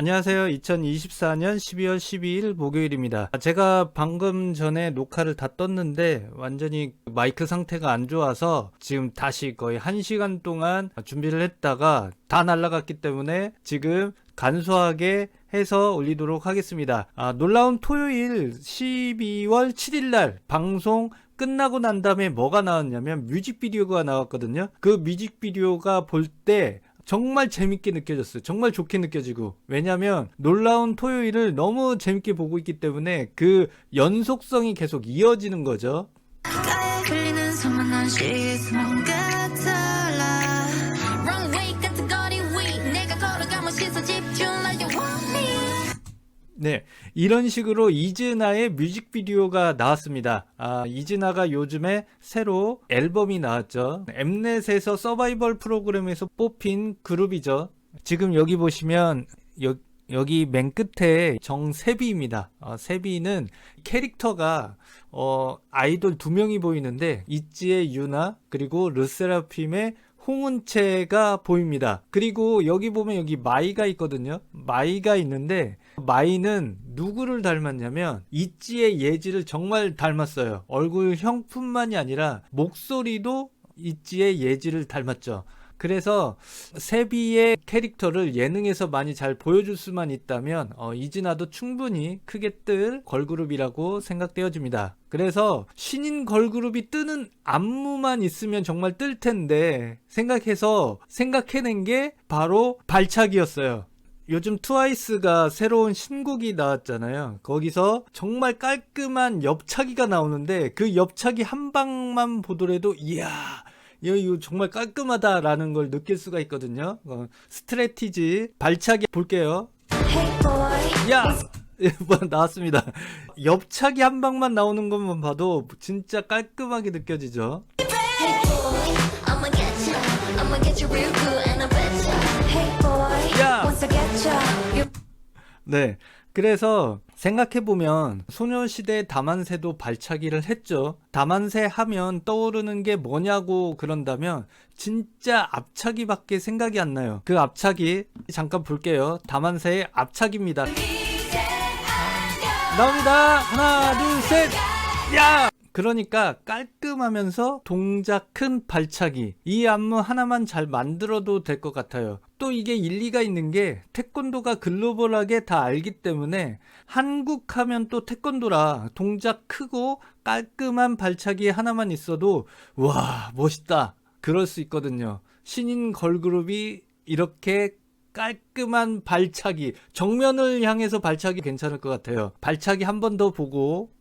안녕하세요. 2024년 12월 12일 목요일입니다. 제가 방금 전에 녹화를 다 떴는데 완전히 마이크 상태가 안 좋아서 지금 다시 거의 1시간 동안 준비를 했다가 다 날라갔기 때문에 지금 간소하게 해서 올리도록 하겠습니다. 아, 놀라운 토요일 12월 7일 날 방송 끝나고 난 다음에 뭐가 나왔냐면 뮤직비디오가 나왔거든요. 그 뮤직비디오가 볼 때 정말 재밌게 느껴졌어요. 정말 좋게 느껴지고. 왜냐면 놀라운 토요일을 너무 재밌게 보고 있기 때문에 그 연속성이 계속 이어지는 거죠. 네, 이런 식으로 이즈나의 뮤직비디오가 나왔습니다. 아, 이즈나가 요즘에 새로 앨범이 나왔죠. 엠넷에서 서바이벌 프로그램에서 뽑힌 그룹이죠. 지금 여기 보시면 여, 여기 맨 끝에 정세비입니다. 어, 세비는 캐릭터가 어, 아이돌 두 명이 보이는데 있지의 유나 그리고 르세라핌의 홍은채가 보입니다. 그리고 여기 보면 여기 마이가 있거든요. 마이가 있는데 마이는 누구를 닮았냐면 있지의 예지를 정말 닮았어요. 얼굴 형뿐만이 아니라 목소리도 있지의 예지를 닮았죠. 그래서 세비의 캐릭터를 예능에서 많이 잘 보여줄 수만 있다면 어, 이진아도 충분히 크게 뜰 걸그룹이라고 생각되어집니다. 그래서 신인 걸그룹이 뜨는 안무만 있으면 정말 뜰 텐데 생각해서 생각해낸 게 바로 발차기였어요. 요즘 트와이스가 새로운 신곡이 나왔잖아요. 거기서 정말 깔끔한 옆차기가 나오는데 그 옆차기 한 방만 보더라도 이야 이거, 이거 정말 깔끔하다라는 걸 느낄 수가 있거든요. 어, 스트레티지 발차기 볼게요. 야! 뭐 나왔습니다. 옆차기 한 방만 나오는 것만 봐도 진짜 깔끔하게 느껴지죠. 야! 네. 그래서 생각해보면 소녀시대 다만세도 발차기를 했죠. 다만세 하면 떠오르는 게 뭐냐고 그런다면 진짜 앞차기밖에 생각이 안 나요. 그 앞차기 잠깐 볼게요. 다만세의 앞차기입니다. 나옵니다. 하나, 둘, 셋. 야! 그러니까 깔끔하면서 동작 큰 발차기. 이 안무 하나만 잘 만들어도 될 것 같아요. 또 이게 일리가 있는 게 태권도가 글로벌하게 다 알기 때문에 한국 하면 또 태권도라 동작 크고 깔끔한 발차기 하나만 있어도 와, 멋있다. 그럴 수 있거든요. 신인 걸그룹이 이렇게 깔끔한 발차기, 정면을 향해서 발차기 괜찮을 것 같아요. 발차기 한 번 더 보고